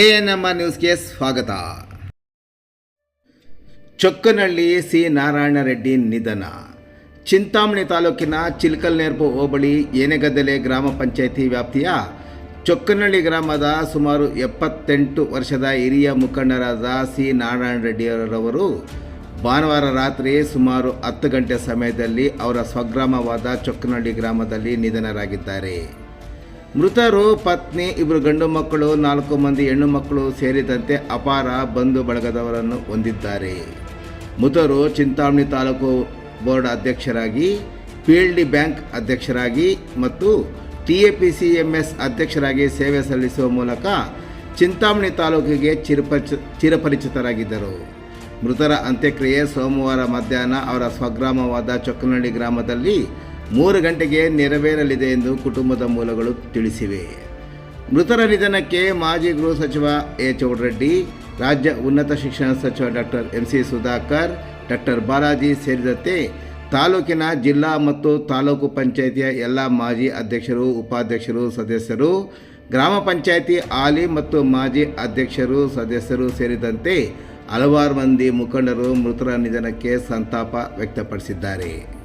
A N M R ನ್ಯೂಸ್ಗೆ ಸ್ವಾಗತ. Chokkanahalli C Narayana Reddy ನಿಧನ. ಚಿಂತಾಮಣಿ ತಾಲೂಕಿನ ಚಿಲ್ಕಲ್ನೇರ್ಪು ಹೋಬಳಿ ಏನೆಗದ್ದಲೆ ಗ್ರಾಮ ಪಂಚಾಯಿತಿ ವ್ಯಾಪ್ತಿಯ ಚೊಕ್ಕನಹಳ್ಳಿ ಗ್ರಾಮದ ಸುಮಾರು ಎಪ್ಪತ್ತೆಂಟು ವರ್ಷದ ಹಿರಿಯ ಮುಖಂಡರಾದ ಸಿ ನಾರಾಯಣ ರೆಡ್ಡಿಯವರವರು ಭಾನುವಾರ ರಾತ್ರಿ ಸುಮಾರು ಹತ್ತು ಗಂಟೆ ಸಮಯದಲ್ಲಿ ಅವರ ಸ್ವಗ್ರಾಮವಾದ ಚೊಕ್ಕನಹಳ್ಳಿ ಗ್ರಾಮದಲ್ಲಿ ನಿಧನರಾಗಿದ್ದಾರೆ. ಮೃತರು, ಪತ್ನಿ ಇಬ್ಬರು ಗಂಡು ಮಕ್ಕಳು, ನಾಲ್ಕು ಮಂದಿ ಹೆಣ್ಣು ಮಕ್ಕಳು ಸೇರಿದಂತೆ ಅಪಾರ ಬಂಧು ಬಳಗದವರನ್ನು ಹೊಂದಿದ್ದಾರೆ. ಮೃತರು ಚಿಂತಾಮಣಿ ತಾಲೂಕು ಬೋರ್ಡ್ ಅಧ್ಯಕ್ಷರಾಗಿ, ಪಿ ಎಲ್ ಡಿ ಬ್ಯಾಂಕ್ ಅಧ್ಯಕ್ಷರಾಗಿ ಮತ್ತು T A P C M S ಅಧ್ಯಕ್ಷರಾಗಿ ಸೇವೆ ಸಲ್ಲಿಸುವ ಮೂಲಕ ಚಿಂತಾಮಣಿ ತಾಲೂಕಿಗೆ ಚಿರಪರಿಚ ಚಿರಪರಿಚಿತರಾಗಿದ್ದರು. ಮೃತರ ಅಂತ್ಯಕ್ರಿಯೆ ಸೋಮವಾರ ಮಧ್ಯಾಹ್ನ ಅವರ ಸ್ವಗ್ರಾಮವಾದ ಚೊಕ್ಕನಹಳ್ಳಿ ಗ್ರಾಮದಲ್ಲಿ ಮೂರು ಗಂಟೆಗೆ ನೆರವೇರಲಿದೆ ಎಂದು ಕುಟುಂಬದ ಮೂಲಗಳು ತಿಳಿಸಿವೆ. ಮೃತರ ನಿಧನಕ್ಕೆ ಮಾಜಿ ಗೃಹ ಸಚಿವ ಎ. ಚೌಡರೆಡ್ಡಿ, ರಾಜ್ಯ ಉನ್ನತ ಶಿಕ್ಷಣ ಸಚಿವ doctor M. C. Sudhakar doctor Balaji ಸೇರಿದಂತೆ ತಾಲೂಕಿನ ಜಿಲ್ಲಾ ಮತ್ತು ತಾಲೂಕು ಪಂಚಾಯಿತಿಯ ಎಲ್ಲ ಮಾಜಿ ಅಧ್ಯಕ್ಷರು, ಉಪಾಧ್ಯಕ್ಷರು, ಸದಸ್ಯರು, ಗ್ರಾಮ ಪಂಚಾಯಿತಿ ಆಲಿ ಮತ್ತು ಮಾಜಿ ಅಧ್ಯಕ್ಷರು, ಸದಸ್ಯರು ಸೇರಿದಂತೆ ಹಲವಾರು ಮಂದಿ ಮುಖಂಡರು ಮೃತರ ನಿಧನಕ್ಕೆ ಸಂತಾಪ ವ್ಯಕ್ತಪಡಿಸಿದ್ದಾರೆ.